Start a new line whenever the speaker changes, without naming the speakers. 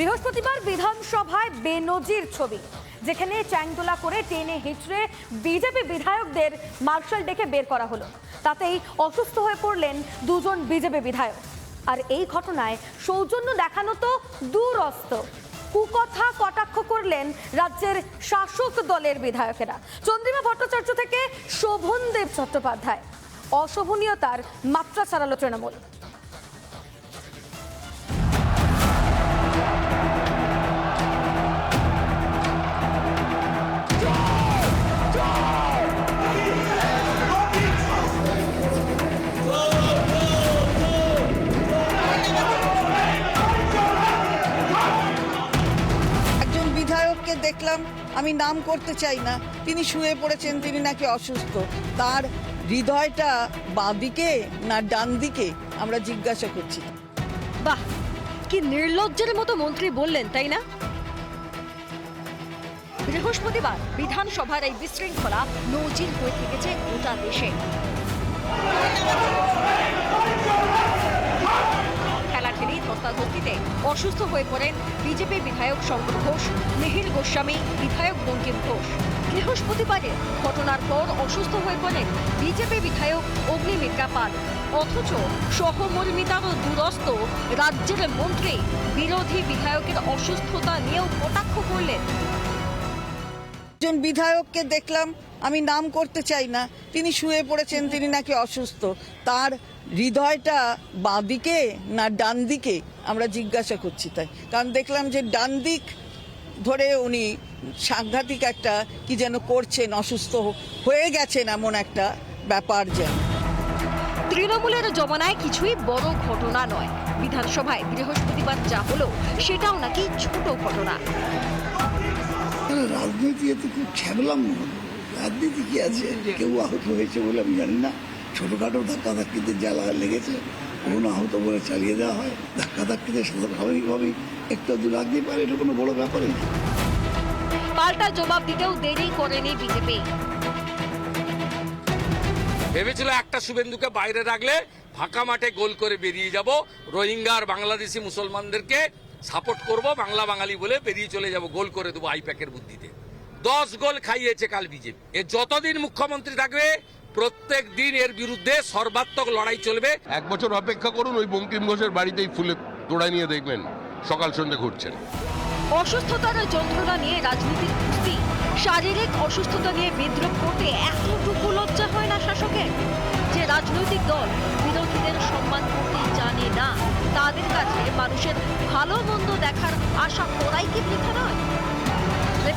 বৃহস্পতিবার বিধানসভায় বেনজির ছবি, যেখানে চ্যাংদোলা করে টেনে হিচড়ে বিজেপি বিধায়কদের মার্শাল ডেকে বের করা হলো। তাতেই অসুস্থ হয়ে পড়লেন দুজন বিজেপি বিধায়ক। আর এই ঘটনায় সৌজন্য দেখানো তো দূরস্ত। কুকথা কটাক্ষ করলেন রাজ্যের শাসক দলের বিধায়কেরা। চন্দ্রিমা ভট্টাচার্য থেকে শোভনদেব চট্টোপাধ্যায়। অশোভনীয়তার মাত্রা ছাড়ালো তৃণমূল।
বিধায়ককে দেখলাম, আমি নাম করতে চাই না। তিনি শুয়ে পড়েছেন, তিনি নাকি অসুস্থ। তার হৃদয়টা বাঁদিকে না ডান দিকে, আমরা জিজ্ঞাসা করছি।
বাহ, কি নির্লজ্জের মতো মন্ত্রী বললেন, তাই না? বৃহস্পতিবার বিধানসভার এই বিশৃঙ্খলা নজির হয়ে থেকেছে গোটা দেশে। ধস্তাধস্তিতে অসুস্থ হয়ে পড়েন বিজেপি বিধায়ক শঙ্কর ঘোষ মিহির গোস্বামী, বিধায়ক বঙ্কিম ঘোষ। বৃহস্পতিবারের ঘটনার পর অসুস্থ হয়ে পড়েন বিজেপি বিধায়ক অগ্নিমিত্রা পাল। অথচ সহমর্মিতার দূরস্থ রাজ্যের মন্ত্রী বিরোধী বিধায়কের অসুস্থতা নিয়েও কটাক্ষ করলেন।
একজন বিধায়ককে দেখলাম আমি নাম করতে চাই না। তিনি শুয়ে পড়েছেন তিনি নাকি অসুস্থ। তার হৃদয়টা বাঁদিকে না ডান দিকে আমরা জিজ্ঞাসা করছি তাই। কারণ দেখলাম যে ডান দিক ধরে উনি সাংঘাতিক একটা কি যেন করছেন অসুস্থ হয়ে গেছেন এমন একটা ব্যাপার যেন।
তৃণমূলের জমানায় কিছুই বড় ঘটনা নয়। বিধানসভায় বৃহস্পতিবার যা হলো সেটাও নাকি ছোট ঘটনা।
রাজনীতি এতে খুব ছ্যাবলাম রাজনীতি কি আছে? কেউ আহত হয়েছে বলে আমি জানি না। ছোটখাটো ধাক্কা ধাক্কিতে জ্বালা লেগেছে কোনো আহত বলে চালিয়ে দেওয়া হয়। ধাক্কা ধাক্কিতে স্বাভাবিকভাবেই একটু দূর লাগতেই পারে এটা কোনো বড় ব্যাপারই না
পাল্টা জবাব দিতেও দেরি করেনি বিজেপি।
ভেবেছিল একটা শুভেন্দুকে বাইরে রাখলে ফাঁকা মাঠে গোল করে বেরিয়ে যাব। রোহিঙ্গা আর বাংলাদেশি মুসলমানদেরকে সাপোর্ট করব বাংলা বাঙালি বলে বেরিয়ে চলে যাব গোল করে দেবো আইপ্যাকের বুদ্ধিতে। দশ গোল খাইয়েছে কাল বিজেপি। এ যতদিন মুখ্যমন্ত্রী থাকবে প্রত্যেক দিন এর বিরুদ্ধে সর্বাত্মক লড়াই চলবে।
এক বছর অপেক্ষা করুন ওই বঙ্কিম ঘোষের বাড়িতেই ফুলে তোড়াই নিয়ে দেখবেন সকাল সন্ধ্যে ঘুরছেন
অসুস্থতার যন্ত্রণা নিয়ে রাজনীতির কুস্তি শারীরিক অসুস্থতা নিয়ে বিদ্রোহ করতে এতটুকু লজ্জা হয় না শাসকের? যে রাজনৈতিক দল বিরোধীদের সম্মান করতে জানে না তাদের কাছে মানুষের ভালো মন্দ দেখার আশা করাই কি বৃথা নয়